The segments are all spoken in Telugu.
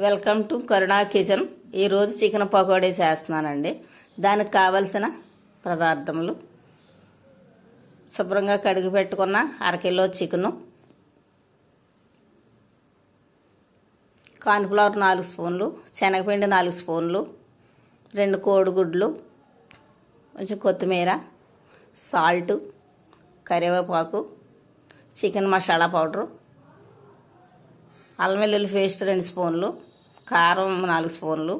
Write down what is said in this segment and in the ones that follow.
Welcome to Karuna kitchen. ఈరోజు చికెన్ పకోడీ చేస్తున్నానండి. దానికి కావలసిన పదార్థములు. శుభ్రంగా కడిగి పెట్టుకున్న అరకిలో చికెను. కార్న్ఫ్లవర్ నాలుగు స్పూన్లు. శనగపిండి నాలుగు స్పూన్లు. రెండు కోడిగుడ్లు. కొంచెం కొత్తిమీర. సాల్ట్. కరివేపాకు. Chicken masala powder. అల్లం వెల్లుల్లి పేస్ట్ రెండు స్పూన్లు. కారం నాలుగు స్పూన్లు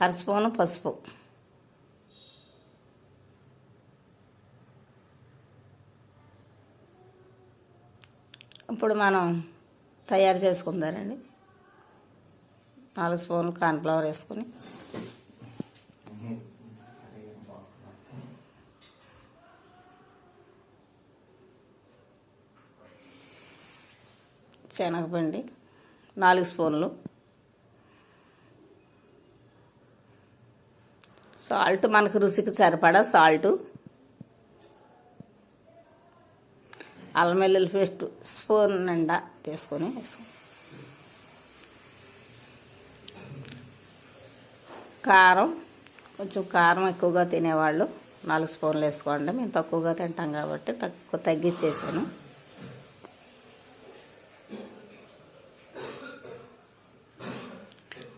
అర స్పూను పసుపు. ఇప్పుడు మనం తయారు చేసుకుందానండి నాలుగు స్పూన్లు కార్న్ఫ్లవర్ వేసుకొని. శనగపిండి. నాలుగు స్పూన్లు. సాల్ట్ మనకు రుచికి సరిపడా సాల్ట్. అల్లం వెల్లుల్లి పేస్ట్ స్పూన్ నిండా తీసుకొని కారం కొంచెం కారం ఎక్కువగా తినేవాళ్ళు. నాలుగు స్పూన్లు వేసుకోండి. మేము తక్కువగా తింటాం కాబట్టి తక్కువ తగ్గించేసాను.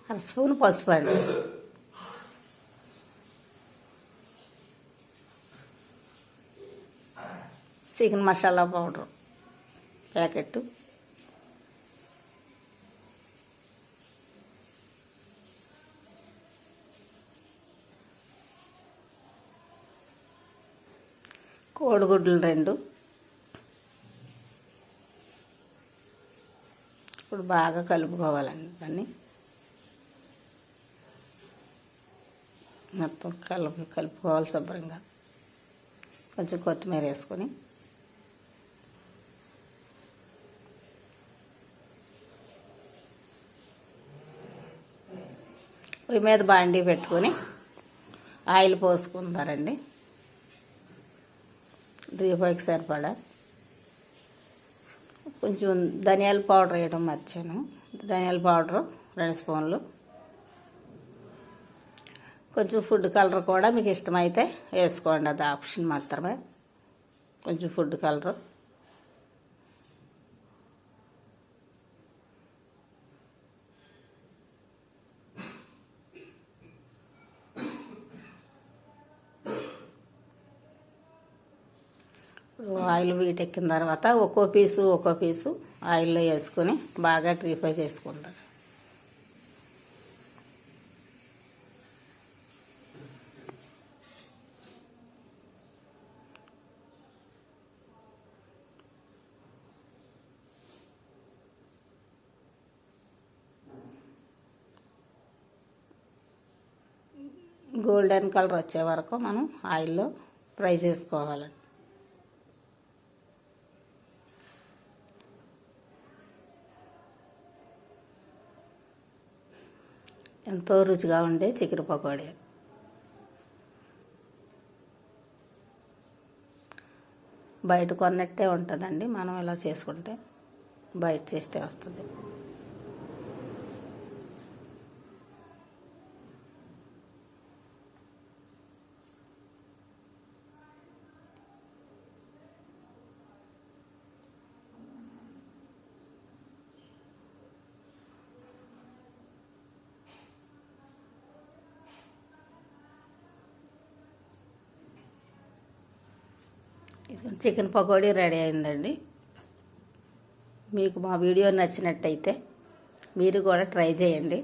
అర స్పూన్ పసుపు అండి చికెన్ మసాలా పౌడర్ ప్యాకెట్ కోడిగుడ్లు రెండు. ఇప్పుడు బాగా కలుపుకోవాలండి దాన్ని. మొత్తం కలుపు కలుపుకోవాలి శుభ్రంగా. కొంచెం కొత్తిమీర వేసుకొని. పొయ్యి మీద బాండీ పెట్టుకొని ఆయిల్ పోసుకుంటారండి. దీపాకి సరిపడా. కొంచెం ధనియాల పౌడర్ వేయడం మర్చాను. ధనియాల పౌడరు రెండు స్పూన్లు. కొంచెం ఫుడ్ కలర్ కూడా మీకు ఇష్టమైతే వేసుకోండి. అది ఆప్షన్ మాత్రమే. కొంచెం ఫుడ్ కలర్ ఆయిల్ వీటెక్కిన తర్వాత ఒక్కో పీసు ఒక్కో పీసు ఆయిల్లో వేసుకొని బాగా ట్రీఫై చేసుకుంటాను గోల్డెన్ కలర్ వచ్చే వరకు మనం ఆయిల్లో ఫ్రై చేసుకోవాలండి. ఎంతో రుచిగా ఉండే చికెన్ పకోడీ. బయట కొన్నట్టే ఉంటుందండి. మనం ఇలా చేసుకుంటే బయట టేస్టే వస్తుంది. చికెన్ పకోడీ రెడీ అయిందండి. మీకు మా వీడియో నచ్చినట్టయితే మీరు కూడా ట్రై చేయండి.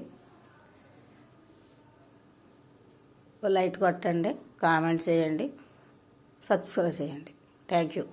లైట్ కొట్టండి కామెంట్ చేయండి సబ్స్క్రైబ్ చేయండి. Thank you.